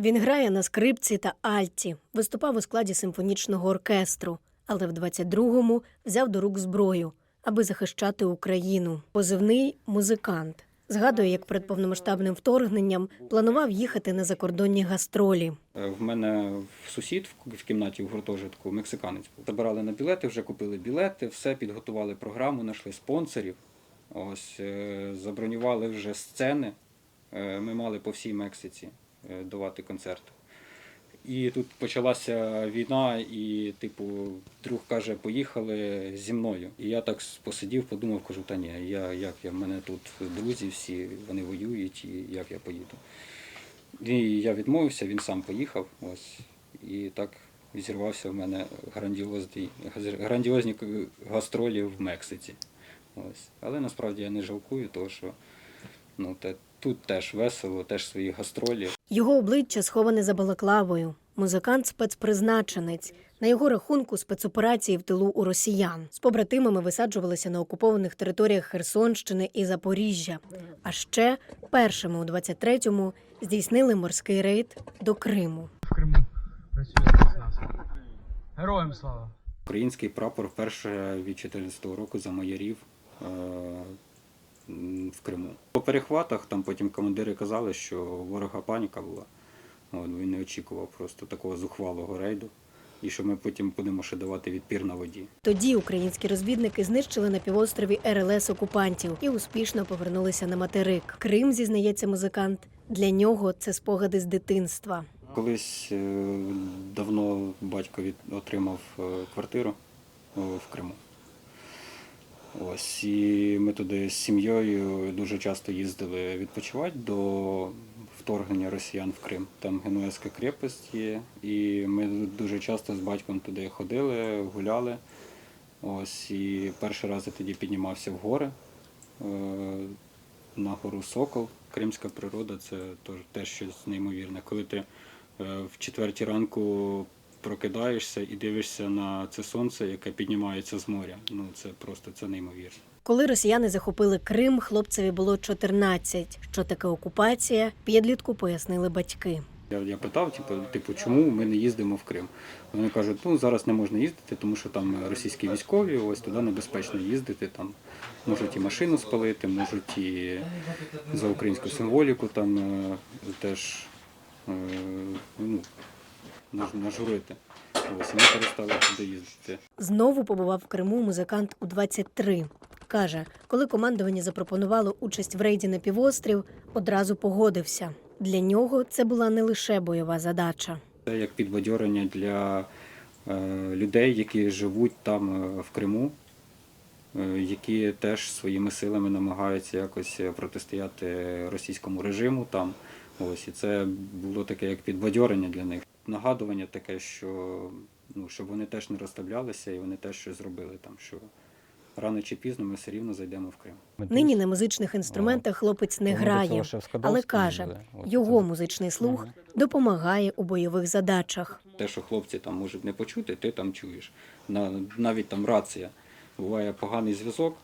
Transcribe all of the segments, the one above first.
Він грає на скрипці та альті, виступав у складі симфонічного оркестру, але в 22-му взяв до рук зброю, аби захищати Україну. Позивний музикант. Згадує, як перед повномасштабним вторгненням планував їхати на закордонні гастролі. Е, В мене в сусід в- кімнаті в гуртожитку мексиканець. Забирали на білети, вже купили білети, все підготували програму, знайшли спонсорів. Ось е, забронювали вже сцени. Е, Ми мали по всій Мексиці давати концерти. І тут почалася війна, і, типу, друг каже, поїхали зі мною. І я так посидів, подумав, кажу, та ні, я як я, в мене тут друзі всі, вони воюють, і як я поїду. І я відмовився, він сам поїхав. Ось. І так зірвався в мене грандіозні, грандіозні гастролі в Мексиці. Ось. Але насправді я не жалкую, того, що ну, те, тут теж весело, теж свої гастролі. Його обличчя сховане за балаклавою. Музикант спецпризначенець. На його рахунку спецоперації в тилу у росіян з побратимами висаджувалися на окупованих територіях Херсонщини і Запоріжжя. А ще першими у 23-му здійснили морський рейд до Криму. в Криму працює спецназ. Героям слава! Український прапор вперше від 2014 року замайорів е, в Криму. По перехватах там потім командири казали, що ворога паніка була. От, він не очікував просто такого зухвалого рейду. І що ми потім будемо ще давати відпір на воді. Тоді українські розвідники знищили на півострові РЛС окупантів і успішно повернулися на материк. Крим, зізнається музикант, для нього це спогади з дитинства. Колись е, давно батько отримав е, квартиру е, в Криму. Ось, і ми туди з сім'єю дуже часто їздили відпочивати до вторгнення росіян в Крим. Там Генуезька крепость є, і ми дуже часто з батьком туди ходили, гуляли. Ось, і перший раз я тоді піднімався в гори е, на гору Сокол. Кримська природа це теж, щось неймовірне. Коли ти е, в четвертій ранку прокидаєшся і дивишся на це сонце, яке піднімається з моря. Ну це просто це неймовірно. Коли росіяни захопили Крим, хлопцеві було 14. Що таке окупація? Підлітку пояснили батьки. Я, я питав, типу, типу, чому ми не їздимо в Крим? Вони кажуть, ну зараз не можна їздити, тому що там російські військові, ось туди небезпечно їздити. Там можуть і машину спалити, можуть і за українську символіку там е, теж е, ну, нажурити. Ось ми перестали туди їздити. Знову побував в Криму музикант у 23. Каже, коли командування запропонувало участь в рейді на півострів, одразу погодився. Для нього це була не лише бойова задача. Це як підбадьорення для е, людей, які живуть там е, в Криму, е, які теж своїми силами намагаються якось протистояти російському режиму там. Ось і це було таке як підбадьорення для них. Нагадування таке, що ну, щоб вони теж не розставлялися і вони теж щось зробили там, що рано чи пізно ми все рівно зайдемо в Крим. Нині на музичних інструментах хлопець не грає, але каже, його музичний слух допомагає у бойових задачах. Те, що хлопці там можуть не почути, ти там чуєш. Навіть там рація. Буває поганий зв'язок.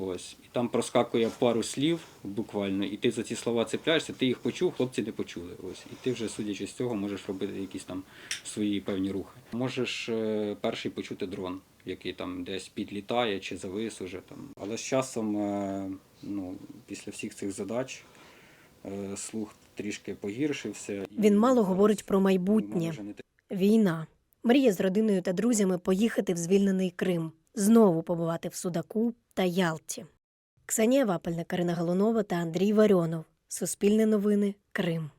Ось, і там проскакує пару слів буквально, і ти за ці слова цепляєшся, ти їх почув, хлопці не почули. Ось, і ти вже, судячи з цього, можеш робити якісь там свої певні рухи. Можеш е, перший почути дрон, який там десь підлітає чи завис уже там. Але з часом, е, ну, після всіх цих задач, е, слух трішки погіршився. Він мало говорить про майбутнє. Війна. Мріє з родиною та друзями поїхати в звільнений Крим, знову побувати в Судаку та Ялті. Ксенія Вапельна, Карина Галунова та Андрій Варіонов. Суспільне новини. Крим.